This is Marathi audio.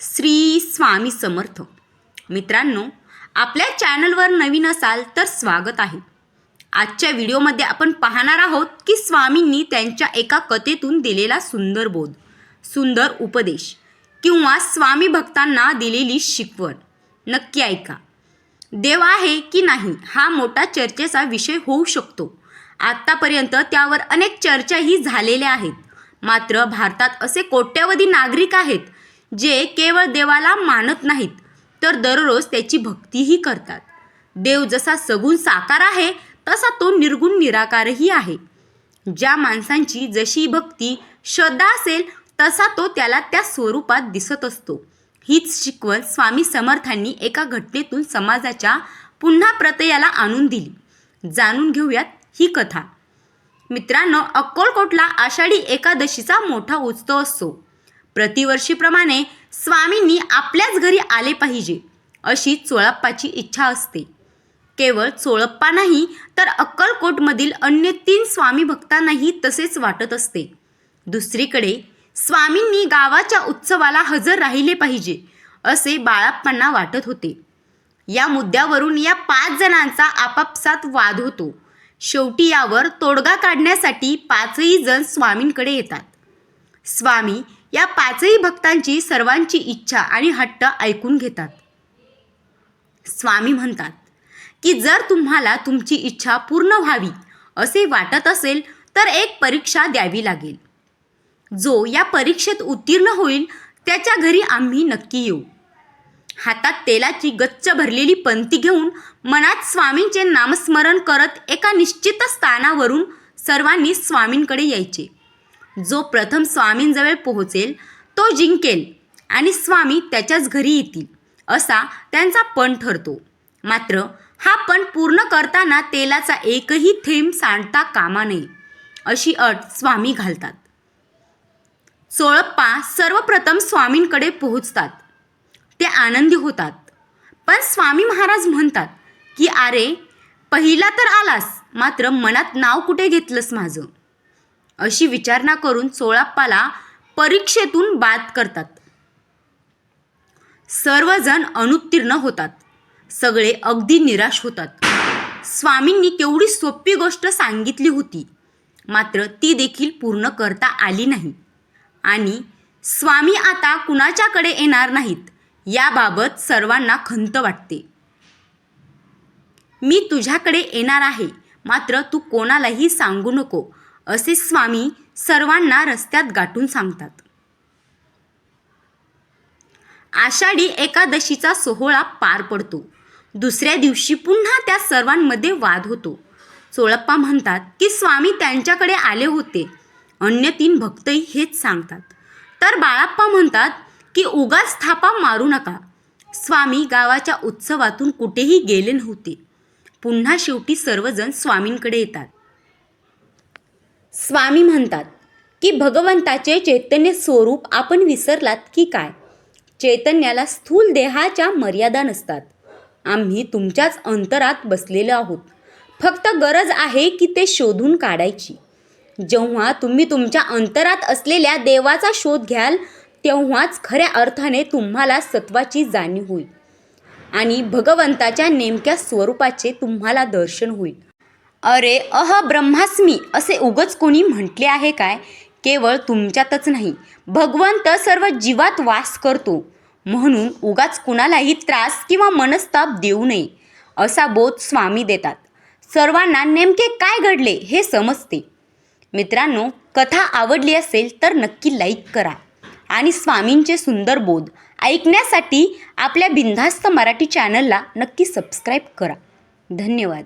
श्री स्वामी समर्थ. मित्रांनो आपल्या चॅनलवर नवीन असाल तर स्वागत आहे. आजच्या व्हिडिओमध्ये आपण पाहणार आहोत की स्वामींनी त्यांच्या एका कथेतून दिलेला सुंदर बोध सुंदर उपदेश किंवा स्वामी भक्तांना दिलेली शिकवण. नक्की ऐका. देव आहे की नाही हा मोठा चर्चेचा विषय होऊ शकतो. आत्तापर्यंत त्यावर अनेक चर्चाही झालेल्या आहेत. मात्र भारतात असे कोट्यवधी नागरिक आहेत जे केवळ देवाला मानत नाहीत तर दररोज त्याची भक्तीही करतात. देव जसा सगुण साकार आहे तसा तो निर्गुण निराकारही आहे. ज्या माणसांची जशी भक्ती श्रद्धा असेल तसा तो त्याला त्या स्वरूपात दिसत असतो. हीच शिकवण स्वामी समर्थांनी एका घटनेतून समाजाच्या पुन्हा प्रत्ययाला आणून दिली. जाणून घेऊयात ही कथा. मित्रांनो अक्कलकोटला आषाढी एकादशीचा मोठा उत्सव असतो. प्रतिवर्षीप्रमाणे स्वामींनी आपल्याच घरी आले पाहिजे अशी चोळप्पाची इच्छा असते. केवळ चोळप्पा नाही तर अक्कलकोटमधील अन्य तीन स्वामी भक्तांनाही तसेच वाटत असते. दुसरीकडे स्वामींनी गावाच्या उत्सवाला हजर राहिले पाहिजे असे बाळाप्पांना वाटत होते. या मुद्द्यावरून या पाच जणांचा आपापसात वाद होतो. शेवटी यावर तोडगा काढण्यासाठी पाचही जण स्वामींकडे येतात. स्वामी या पाचही भक्तांची सर्वांची इच्छा आणि हट्ट ऐकून घेतात. स्वामी म्हणतात की जर तुम्हाला तुमची इच्छा पूर्ण व्हावी असे वाटत असेल तर एक परीक्षा द्यावी लागेल. जो या परीक्षेत उत्तीर्ण होईल त्याच्या घरी आम्ही नक्की येऊ. हातात तेलाची गच्च भरलेली पंती घेऊन मनात स्वामींचे नामस्मरण करत एका निश्चित स्थानावरून सर्वांनी स्वामींकडे यायचे. जो प्रथम स्वामींजवळ पोहोचेल तो जिंकेल आणि स्वामी त्याच्याच घरी येतील असा त्यांचा पण ठरतो. मात्र हा पण पूर्ण करताना तेलाचा एकही थेंब सांडता कामा नये अशी अट स्वामी घालतात. सोळप्पा सर्वप्रथम स्वामींकडे पोहोचतात. ते आनंदी होतात. पण स्वामी महाराज म्हणतात की अरे पहिला तर आलास मात्र मनात नाव कुठे घेतलंस माझं? अशी विचारणा करून सोळाप्पाला परीक्षेतून बाद करतात. सर्वजण अनुत्तीर्ण होतात. सगळे अगदी निराश होतात. स्वामींनी केवढी सोपी गोष्ट सांगितली होती. मात्र ती देखील पूर्ण करता आली नाही. आणि स्वामी आता कुणाच्याकडे येणार नाहीत याबाबत सर्वांना खंत वाटते. मी तुझ्याकडे येणार आहे मात्र तू कोणालाही सांगू नको. असे स्वामी सर्वांना रस्त्यात गाठून सांगतात. आषाढी एकादशीचा सोहळा पार पडतो. दुसऱ्या दिवशी पुन्हा त्या सर्वांमध्ये वाद होतो. चोळप्पा म्हणतात की स्वामी त्यांच्याकडे आले होते. अन्य तीन भक्तही हेच सांगतात. तर बाळाप्पा म्हणतात की उगाच थापा मारू नका. स्वामी गावाच्या उत्सवातून कुठेही गेले नव्हते. पुन्हा शेवटी सर्वजण स्वामींकडे येतात. स्वामी म्हणतात की भगवंताचे चैतन्य स्वरूप आपण विसरलात की काय? चैतन्याला स्थूल देहाच्या मर्यादा नसतात. आम्ही तुमच्याच अंतरात बसलेलो आहोत. फक्त गरज आहे की ते शोधून काढायची. जेव्हा तुम्ही तुमच्या अंतरात असलेल्या देवाचा शोध घ्याल तेव्हाच खऱ्या अर्थाने तुम्हाला सत्वाची जाणीव होईल आणि भगवंताच्या नेमक्या स्वरूपाचे तुम्हाला दर्शन होईल. अरे अह ब्रह्मास्मी असे उगच कोणी म्हटले आहे काय? केवळ तुमच्यातच नाही भगवंत सर्व जीवात वास करतो. म्हणून उगाच कुणालाही त्रास किंवा मनस्ताप देऊ नये असा बोध स्वामी देतात. सर्वांना नेमके काय घडले हे समजते. मित्रांनो कथा आवडली असेल तर नक्की लाईक करा. आणि स्वामींचे सुंदर बोध ऐकण्यासाठी आपल्या बिनधास्त मराठी चॅनलला नक्की सबस्क्राईब करा. धन्यवाद.